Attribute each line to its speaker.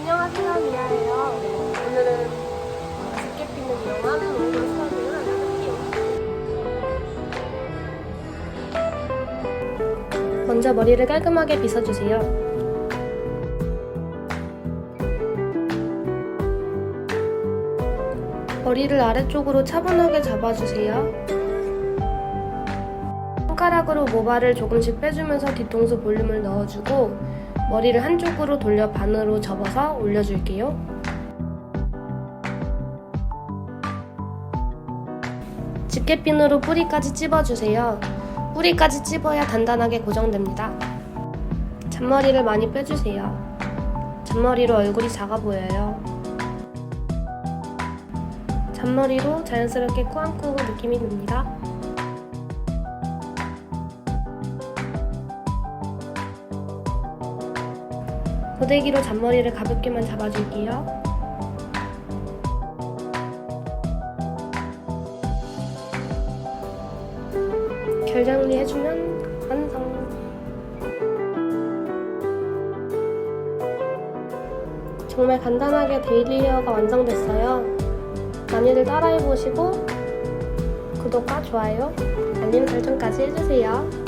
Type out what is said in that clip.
Speaker 1: 안녕하세요 미아예요. 오늘은 깊게 피는 명화를 오늘 수업을 하는데요. 먼저 머리를 깔끔하게 빗어주세요. 머리를 아래쪽으로 차분하게 잡아주세요. 손가락으로 모발을 조금씩 빼주면서 뒤통수 볼륨을 넣어주고 머리를 한쪽으로 돌려 반으로 접어서 올려줄게요. 집게핀으로 뿌리까지 찝어주세요. 뿌리까지 찝어야 단단하게 고정됩니다. 잔머리를 많이 빼주세요. 잔머리로 얼굴이 작아 보여요. 잔머리로 자연스럽게 꾸안꾸 느낌이 듭니다. 고데기로 잔머리를 가볍게만 잡아줄게요. 결 정리해주면 완성. 정말 간단하게 데일리 헤어가 완성됐어요. 많이들 따라해보시고 구독과 좋아요, 알림 설정까지 해주세요.